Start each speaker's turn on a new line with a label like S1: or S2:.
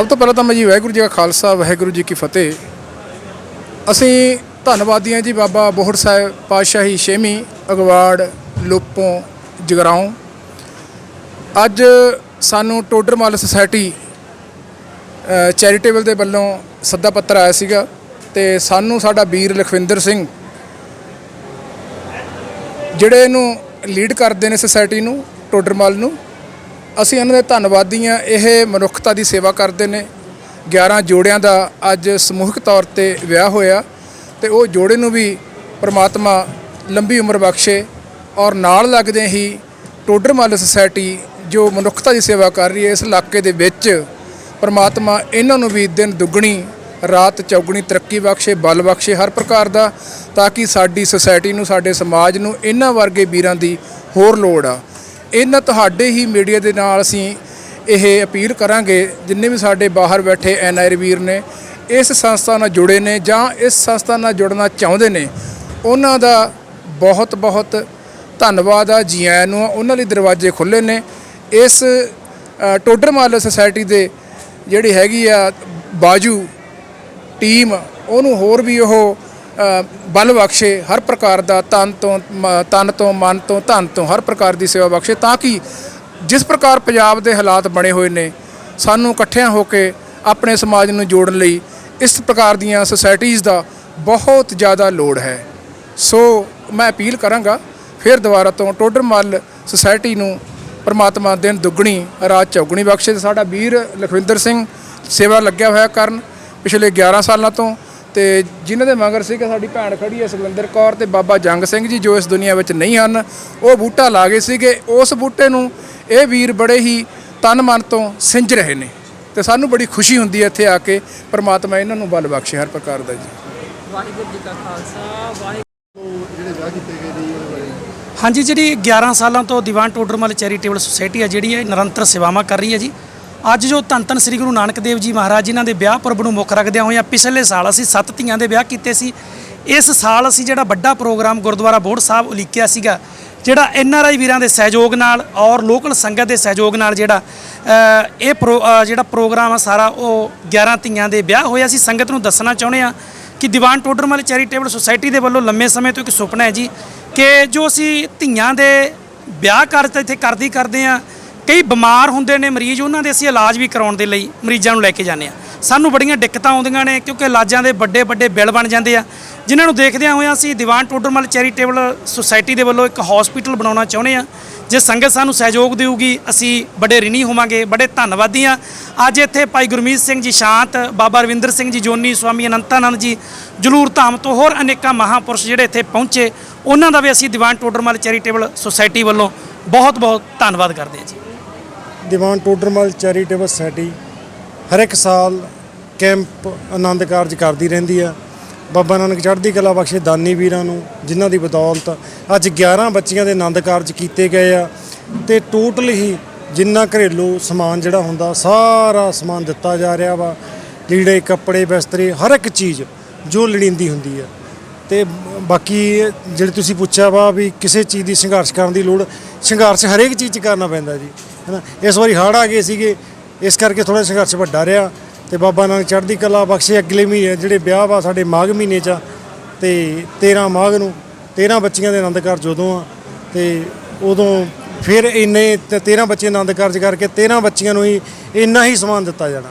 S1: ਸਭ ਤੋਂ ਪਹਿਲਾਂ ਤਾਂ ਮੈਂ ਜੀ ਵਾਹਿਗੁਰੂ ਜੀ ਕਾ ਖਾਲਸਾ, ਵਾਹਿਗੁਰੂ ਜੀ ਕੀ ਫਤਿਹ। ਅਸੀਂ ਧੰਨਵਾਦੀ ਹਾਂ ਜੀ ਬਾਬਾ ਬੋਹੜ ਸਾਹਿਬ ਪਾਤਸ਼ਾਹੀ ਛੇਵੀਂ ਅਗਵਾੜ ਲੋਪੋਂ ਜਗਰਾਉਂ। ਅੱਜ ਸਾਨੂੰ ਟੋਡਰਮਲ ਸੁਸਾਇਟੀ ਚੈਰੀਟੇਬਲ ਦੇ ਵੱਲੋਂ ਸੱਦਾ ਪੱਤਰ ਆਇਆ ਸੀਗਾ ਤੇ ਸਾਨੂੰ ਸਾਡਾ ਵੀਰ ਲਖਵਿੰਦਰ ਸਿੰਘ ਜਿਹੜੇ ਇਹਨੂੰ ਲੀਡ ਕਰਦੇ ਨੇ ਸੁਸਾਇਟੀ ਨੂੰ ਟੋਡਰਮਲ ਨੂੰ ਅਸੀਂ ਇਹਨਾਂ ਦੇ ਧੰਨਵਾਦੀ ਹਾਂ। ਇਹ ਮਨੁੱਖਤਾ ਦੀ ਸੇਵਾ ਕਰਦੇ ਨੇ। 11 ਜੋੜਿਆਂ ਦਾ ਅੱਜ ਸਮੂਹਿਕ ਤੌਰ ਤੇ ਵਿਆਹ ਹੋਇਆ ਤੇ ਉਹ ਜੋੜੇ ਨੂੰ ਵੀ ਪ੍ਰਮਾਤਮਾ ਲੰਬੀ ਉਮਰ ਬਖਸ਼ੇ ਔਰ ਨਾਲ ਲੱਗਦੇ ਹੀ ਟੋਡਰਮਲ ਸੁਸਾਇਟੀ ਜੋ ਮਨੁੱਖਤਾ ਦੀ ਸੇਵਾ ਕਰ ਰਹੀ ਹੈ, ਇਸ ਇਲਾਕੇ ਦੇ ਵਿੱਚ ਪ੍ਰਮਾਤਮਾ ਇਹਨਾਂ ਨੂੰ ਵੀ ਦਿਨ ਦੁੱਗਣੀ, ਰਾਤ ਚੌਗਣੀ ਤਰੱਕੀ ਬਖਸ਼ੇ, ਬਲ ਬਖਸ਼ੇ ਹਰ ਪ੍ਰਕਾਰ ਦਾ ਤਾਂ ਕਿ ਸਾਡੀ ਸੁਸਾਇਟੀ ਨੂੰ, ਸਾਡੇ ਸਮਾਜ ਨੂੰ, ਇਹਨਾਂ ਵਰਗੇ ਵੀਰਾਂ ਦੀ ਹੋਰ ਲੋੜ ਆ। ਇਹਨਾਂ ਤੁਹਾਡੇ ਹੀ ਮੀਡੀਆ ਦੇ ਨਾਲ ਅਸੀਂ ਇਹ ਅਪੀਲ ਕਰਾਂਗੇ ਜਿੰਨੇ ਵੀ ਸਾਡੇ ਬਾਹਰ ਬੈਠੇ ਐਨਆਰ ਵੀਰ ਨੇ ਇਸ ਸੰਸਥਾ ਨਾਲ ਜੁੜੇ ਨੇ ਜਾਂ ਇਸ ਸੰਸਥਾ ਨਾਲ ਜੁੜਨਾ ਚਾਹੁੰਦੇ ਨੇ ਉਹਨਾਂ ਦਾ ਬਹੁਤ ਬਹੁਤ ਧੰਨਵਾਦ ਆ ਜੀ ਆਇਆਂ ਨੂੰ ਉਹਨਾਂ ਲਈ ਦਰਵਾਜ਼ੇ ਖੁੱਲੇ ਨੇ। ਇਸ ਅ, ਟੋਡਰਮੱਲ ਸੁਸਾਇਟੀ ਦੇ ਜਿਹੜੀ ਹੈਗੀ ਆ ਬਾਜੂ ਟੀਮ ਉਹਨੂੰ ਹੋਰ ਵੀ ਉਹ ਬਲ ਬਖਸ਼ੇ, ਹਰ ਪ੍ਰਕਾਰ ਦਾ ਤਨ ਤੋਂ, ਮ- ਤਨ ਤੋਂ, ਮਨ ਤੋਂ, ਧਨ ਤੋਂ, ਹਰ ਪ੍ਰਕਾਰ ਦੀ ਸੇਵਾ ਬਖਸ਼ੇ ਤਾਂ ਕਿ ਜਿਸ ਪ੍ਰਕਾਰ ਪੰਜਾਬ ਦੇ ਹਾਲਾਤ ਬਣੇ ਹੋਏ ਨੇ, ਸਾਨੂੰ ਇਕੱਠਿਆਂ ਹੋ ਕੇ ਆਪਣੇ ਸਮਾਜ ਨੂੰ ਜੋੜਨ ਲਈ ਇਸ ਪ੍ਰਕਾਰ ਦੀਆਂ ਸੁਸਾਇਟੀਆਂ ਦਾ ਬਹੁਤ ਜ਼ਿਆਦਾ ਲੋੜ ਹੈ। ਸੋ ਮੈਂ ਅਪੀਲ ਕਰਾਂਗਾ, ਫਿਰ ਦੁਬਾਰਾ ਤੋਂ ਟੋਡਰਮੱਲ ਸੁਸਾਇਟੀ ਨੂੰ ਪਰਮਾਤਮਾ ਦਿਨ ਦੁੱਗਣੀ, ਰਾਤ ਚੌਗਣੀ ਬਖਸ਼ੇ। ਤੇ ਸਾਡਾ ਵੀਰ ਲਖਵਿੰਦਰ ਸਿੰਘ ਸੇਵਾ ਲੱਗਿਆ ਹੋਇਆ ਕਰਨ ਪਿਛਲੇ 11 ਸਾਲਾਂ ਤੋਂ। ਤੇ ਜਿਨ੍ਹਾਂ ਦੇ ਮਗਰ ਸੀ ਕਿ ਸਾਡੀ ਭੈਣ ਖੜੀ ਹੈ ਸੁਖਵਿੰਦਰ ਕੌਰ ਤੇ ਬਾਬਾ ਜੰਗ ਸਿੰਘ ਜੀ ਜੋ ਇਸ ਦੁਨੀਆ ਵਿੱਚ ਨਹੀਂ ਹਨ ਉਹ ਬੂਟਾ ਲਾ ਗਏ ਸੀਗੇ। ਉਸ ਬੂਟੇ ਨੂੰ ਇਹ ਵੀਰ ਬੜੇ ਹੀ ਤਨ ਮਨ ਤੋਂ ਸਿੰਜ ਰਹੇ ਨੇ ਤੇ ਸਾਨੂੰ ਬੜੀ ਖੁਸ਼ੀ ਹੁੰਦੀ ਹੈ ਇੱਥੇ ਆ ਕੇ ਪ੍ਰਮਾਤਮਾ ਇਹਨਾਂ ਨੂੰ ਬਲ ਬਖਸ਼ੇ ਹਰ ਪ੍ਰਕਾਰ ਦਾ ਜੀ।
S2: ਵਾਹਿਗੁਰੂ ਜੀ ਕਾ ਖਾਲਸਾ ਵਾਹਿਗੁਰੂ ਹਾਂਜੀ ਜਿਹੜੀ 11 ਸਾਲਾਂ ਤੋਂ ਦੀਵਾਨ ਟੋਡਰਮਲ ਚੈਰੀਟੇਬਲ ਸੁਸਾਇਟੀ ਹੈ ਜਿਹੜੀ ਹੈ ਨਿਰੰਤਰ ਸੇਵਾਵਾਂ ਕਰ ਰਹੀ ਹੈ ਜੀ। ਅੱਜ ਜੋ ਧੰਨ ਧੰਨ ਸ੍ਰੀ ਗੁਰੂ ਨਾਨਕ ਦੇਵ ਜੀ ਮਹਾਰਾਜ ਜਿਨ੍ਹਾਂ ਦੇ ਵਿਆਹ ਪੁਰਬ ਨੂੰ ਮੁੱਖ ਰੱਖਦਿਆਂ ਹੋਇਆਂ ਪਿਛਲੇ ਸਾਲ ਅਸੀਂ ਸੱਤ ਧੀਆਂ ਦੇ ਵਿਆਹ ਕੀਤੇ ਸੀ। ਇਸ ਸਾਲ ਅਸੀਂ ਜਿਹੜਾ ਵੱਡਾ ਪ੍ਰੋਗਰਾਮ ਗੁਰਦੁਆਰਾ ਬੋਰਡ ਸਾਹਿਬ ਉਲੀਕਿਆ ਸੀਗਾ, ਜਿਹੜਾ ਐਨ ਆਰ ਆਈ ਵੀਰਾਂ ਦੇ ਸਹਿਯੋਗ ਨਾਲ ਔਰ ਲੋਕਲ ਸੰਗਤ ਦੇ ਸਹਿਯੋਗ ਨਾਲ ਜਿਹੜਾ ਇਹ ਪ੍ਰੋ- ਜਿਹੜਾ ਪ੍ਰੋਗਰਾਮ ਆ ਸਾਰਾ, ਉਹ 11 ਧੀਆਂ ਦੇ ਵਿਆਹ ਹੋਇਆ ਸੀ। ਸੰਗਤ ਨੂੰ ਦੱਸਣਾ ਚਾਹੁੰਦੇ ਆ ਕਿ ਦੀਵਾਨ ਟੋਡਰਮਲ ਚੈਰੀਟੇਬਲ ਸੁਸਾਇਟੀ ਦੇ ਵੱਲੋਂ ਲੰਮੇ ਸਮੇਂ ਤੋਂ ਇੱਕ ਸੁਪਨਾ ਹੈ ਜੀ, ਕਿ ਜੋ ਅਸੀਂ ਧੀਆਂ ਦੇ ਵਿਆਹ ਕਾਰਜ ਤਾਂ ਇੱਥੇ ਕਰਦੀ ਕਰਦੇ ਆ ਕਈ ਬਿਮਾਰ ਹੁੰਦੇ ਨੇ ਮਰੀਜ਼, ਉਹਨਾਂ ਦੇ ਅਸੀਂ ਇਲਾਜ ਵੀ ਕਰਾਉਣ ਦੇ ਲਈ ਮਰੀਜ਼ਾਂ ਨੂੰ ਲੈ ਕੇ ਜਾਂਦੇ ਆ ਸਾਨੂੰ ਬੜੀਆਂ ਦਿੱਕਤਾਂ ਆਉਂਦੀਆਂ ਨੇ ਕਿਉਂਕਿ ਇਲਾਜਾਂ ਦੇ ਵੱਡੇ ਵੱਡੇ ਬਿੱਲ ਬਣ ਜਾਂਦੇ ਆ। ਜਿਨ੍ਹਾਂ ਨੂੰ ਦੇਖਦਿਆਂ ਹੋਇਆਂ ਅਸੀਂ ਦੀਵਾਨ ਟੋਡਰਮਲ ਚੈਰੀਟੇਬਲ ਸੁਸਾਇਟੀ ਦੇ ਵੱਲੋਂ ਇੱਕ ਹਸਪੀਟਲ ਬਣਾਉਣਾ ਚਾਹੁੰਦੇ ਆ ਜੇ ਸੰਗਤ ਸਾਨੂੰ ਸਹਿਯੋਗ ਦੇਊਗੀ, ਅਸੀਂ ਬੜੇ ਰਿਣੀ ਹੋਵਾਂਗੇ, ਬੜੇ ਧੰਨਵਾਦੀ ਆ ਅੱਜ ਇੱਥੇ ਭਾਈ ਗੁਰਮੀਤ ਸਿੰਘ ਜੀ ਸ਼ਾਂਤ, ਬਾਬਾ ਰਵਿੰਦਰ ਸਿੰਘ ਜੀ ਜੋਨੀ, ਸਵਾਮੀ ਅਨੰਤਾਨੰਦ ਜੀ, ਜਲੂਰ ਧਾਮ ਤੋਂ ਹੋਰ ਅਨੇਕਾਂ ਮਹਾਪੁਰਸ਼ ਜਿਹੜੇ ਇੱਥੇ ਪਹੁੰਚੇ, ਉਹਨਾਂ ਦਾ ਵੀ ਅਸੀਂ ਦੀਵਾਨ ਟੋਡਰਮਲ ਚੈਰੀਟੇਬਲ ਸੁਸਾਇਟੀ ਵੱਲੋਂ ਬਹੁਤ ਬਹੁਤ ਧੰਨਵਾਦ ਕਰਦੇ ਹਾਂ ਜੀ।
S3: ਦੀਵਾਨ ਟੋਡਰਮਲ ਚੈਰੀਟੇਬਲ ਸੋਸਾਇਟੀ ਹਰ ਇੱਕ ਸਾਲ ਕੈਂਪ ਆਨੰਦ ਕਾਰਜ ਕਰਦੀ ਰਹਿੰਦੀ ਆ। ਬਾਬਾ ਨਾਨਕ ਚੜ੍ਹਦੀ ਕਲਾ ਬਖਸ਼ੇ ਦਾਨੀ ਵੀਰਾਂ ਨੂੰ, ਜਿਨ੍ਹਾਂ ਦੀ ਬਦੌਲਤ ਅੱਜ 11 ਬੱਚੀਆਂ ਦੇ ਆਨੰਦ ਕਾਰਜ ਕੀਤੇ ਗਏ ਆ ਤੇ ਟੋਟਲ ਹੀ ਜਿੰਨਾ ਘਰੇਲੂ ਸਮਾਨ ਜਿਹੜਾ ਹੁੰਦਾ, ਸਾਰਾ ਸਮਾਨ ਦਿੱਤਾ ਜਾ ਰਿਹਾ ਵਾ। ਲੀੜੇ, ਕੱਪੜੇ, ਬਿਸਤਰੇ, ਹਰ ਇੱਕ ਚੀਜ਼ ਜੋ ਲੋੜੀਂਦੀ ਹੁੰਦੀ ਆ। ਤੇ ਬਾਕੀ ਜਿਹੜੇ ਤੁਸੀਂ ਪੁੱਛਿਆ ਵਾ ਵੀ ਕਿਸੇ ਚੀਜ਼ ਦੀ ਸੰਘਰਸ਼ ਕਰਨ ਦੀ ਲੋੜ, ਸੰਘਰਸ਼ ਹਰੇਕ ਚੀਜ਼ 'ਚ ਕਰਨਾ ਪੈਂਦਾ ਜੀ। ਹੈਨਾ? ਇਸ ਵਾਰੀ ਹੜ ਆ ਗਏ ਸੀਗੇ, ਇਸ ਕਰਕੇ ਥੋੜਾ ਸੰਘਰਸ਼ ਵੱਡਾ ਰਿਹਾ ਤੇ ਬਾਬਾ ਨਾਨਕ ਚੜ੍ਹਦੀ ਕਲਾ ਬਖਸ਼ੇ ਅਗਲੇ ਮਹੀਨੇ ਜਿਹੜੇ ਵਿਆਹ ਵਾ ਸਾਡੇ ਮਾਘ ਮਹੀਨੇ 'ਚ ਆ, ਤੇ 13 ਮਾਘ ਨੂੰ 13 ਬੱਚੀਆਂ ਦੇ ਆਨੰਦ ਕਾਰਜ ਉਦੋਂ ਆ, ਤੇ ਉਦੋਂ ਫਿਰ ਇੰਨੇ ਤੇ 13 ਬੱਚੇ ਆਨੰਦ ਕਾਰਜ ਕਰਕੇ 13 ਬੱਚੀਆਂ ਨੂੰ ਹੀ ਇੰਨਾ ਹੀ ਸਮਾਨ ਦਿੱਤਾ ਜਾਣਾ।